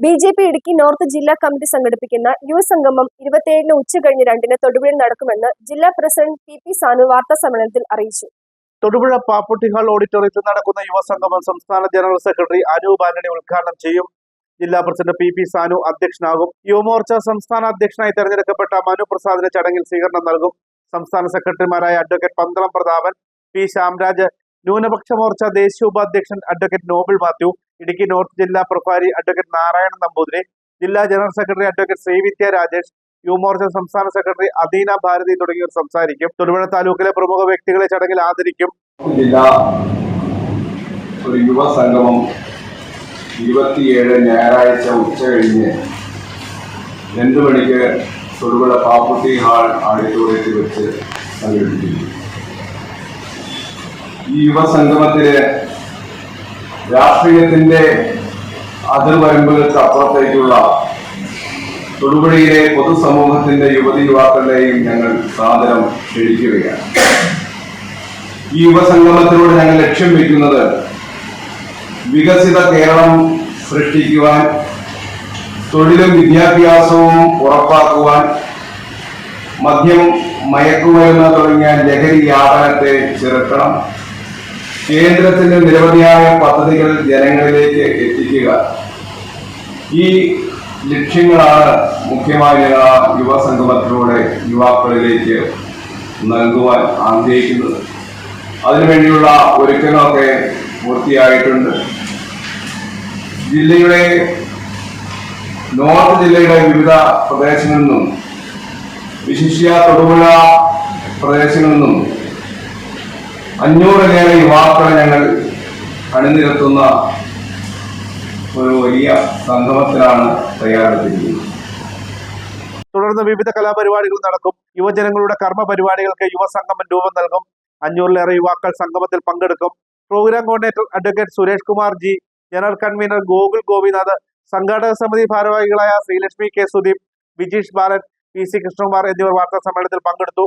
B J P Idukki north ജില്ലാ committee സംഘടിപ്പിക്കുന്ന യുവസംഗമം ഇരുപത്തിയേഴിന് ഉച്ചകഴിഞ്ഞ് രണ്ടിന് തൊടുപുഴയിൽ നടക്കുമെന്ന് ജില്ലാ പ്രസിഡന്റ് പി പി സാനു വാർത്താ സമ്മേളനത്തിൽ അറിയിച്ചു. തൊടുപുഴ പാപ്പുട്ടി ഹാൾ ഓഡിറ്റോറിയത്തിൽ നടക്കുന്ന യുവസംഗമം സംസ്ഥാന ജനറൽ സെക്രട്ടറി അനൂപ് ആന്റണി ഉദ്ഘാടനം ചെയ്യും. ജില്ലാ പ്രസിഡന്റ് പി പി സാനു അധ്യക്ഷനാകും. യുവമോർച്ച സംസ്ഥാന അധ്യക്ഷനായി തെരഞ്ഞെടുക്കപ്പെട്ട മനു പ്രസാദിന് ചടങ്ങിൽ സ്വീകരണം നൽകും. സംസ്ഥാന സെക്രട്ടറിമാരായ അഡ്വക്കേറ്റ് പന്തളം പ്രതാപൻ പി ശ്യാംരാജ് ന്യൂനപക്ഷ മോർച്ച ദേശീയ ഉപാധ്യക്ഷൻ അഡ്വക്കേറ്റ് നോബിൾ മാത്യു ഇടുക്കി നോർത്ത് ജില്ലാ പ്രഭാരി അഡ്വക്കേറ്റ് നാരായണൻ നമ്പൂതിരി ജില്ലാ general secretary advocate Sreevidya Rajesh Yuvamorcha സംസ്ഥാന സെക്രട്ടറി അദീന ഭാരതി തുടങ്ങിയവർ സംസാരിക്കും. തൊടുപുഴ താലൂക്കിലെ പ്രമുഖ വ്യക്തികളെ ചടങ്ങിൽ ആദരിക്കും. ഒരു യുവ സംഗമം ഇരുപത്തിയേഴ് ഞായറാഴ്ച ഉച്ച കഴിഞ്ഞ് മണിക്ക് തൊടുപുഴ പാപ്പുട്ടി ഹാൾ ആഡിറ്റോറിയത്തിൽ വെച്ച് സംഘടിപ്പിക്കുന്നു. ഈ യുവ സംഗമത്തിൽ രാഷ്ട്രീയത്തിന്റെ അതിർവരമ്പുകൾക്ക് അപ്പുറത്തേക്കുള്ള തൊടുപുഴയിലെ പൊതുസമൂഹത്തിന്റെ യുവതി യുവാക്കളുടെയും ഞങ്ങൾ സാദരം ക്ഷണിക്കുകയാണ്. ഈ യുവസംഗമത്തിലൂടെ ഞങ്ങൾ ലക്ഷ്യം വയ്ക്കുന്നത് വികസിത കേരളം സൃഷ്ടിക്കുവാൻ തൊഴിലും വിദ്യാഭ്യാസവും ഉറപ്പാക്കുവാൻ മദ്യം മയക്കുമരുന്ന് തുടങ്ങിയ ലഹരി വ്യാപനത്തെ ചെറുക്കണം കേന്ദ്രത്തിന്റെ നിരവധിയായ പദ്ധതികൾ ജനങ്ങളിലേക്ക് എത്തിക്കുക. ഈ ലക്ഷ്യങ്ങളാണ് മുഖ്യമായി ഞങ്ങൾ ആ യുവസംഗമത്തിലൂടെ യുവാക്കളിലേക്ക് നൽകുവാൻ ആഗ്രഹിക്കുന്നത്. അതിനുവേണ്ടിയുള്ള ഒരുക്കങ്ങളൊക്കെ പൂർത്തിയായിട്ടുണ്ട്. ജില്ലയുടെ നോർത്ത് ജില്ലയുടെ വിവിധ പ്രദേശങ്ങളിൽ നിന്നും വിശിഷ്യ തൊടുപുഴ പ്രദേശങ്ങളിൽ നിന്നും അഞ്ഞൂറിലേറെ യുവാക്കളെ ഞങ്ങൾ അണിനിരത്തുന്ന ഒരു വലിയ സംഗമത്തിലാണ് തയ്യാറെടുത്തിരിക്കുന്നത്. തുടർന്ന് വിവിധ കലാപരിപാടികൾ നടക്കും. യുവജനങ്ങളുടെ കർമ്മ പരിപാടികൾക്ക് യുവസംഗമം രൂപം നൽകും. അഞ്ഞൂറിലേറെ യുവാക്കൾ സംഗമത്തിൽ പങ്കെടുക്കും. Programme coordinator advocate Suresh Kumar G general convener Gokul Gopinath സംഘാടക സമിതി ഭാരവാഹികളായ Sreelakshmi K Sudeep Vijeesh Balan P C Krishnakumar എന്നിവർ വാർത്താ സമ്മേളനത്തിൽ പങ്കെടുത്തു.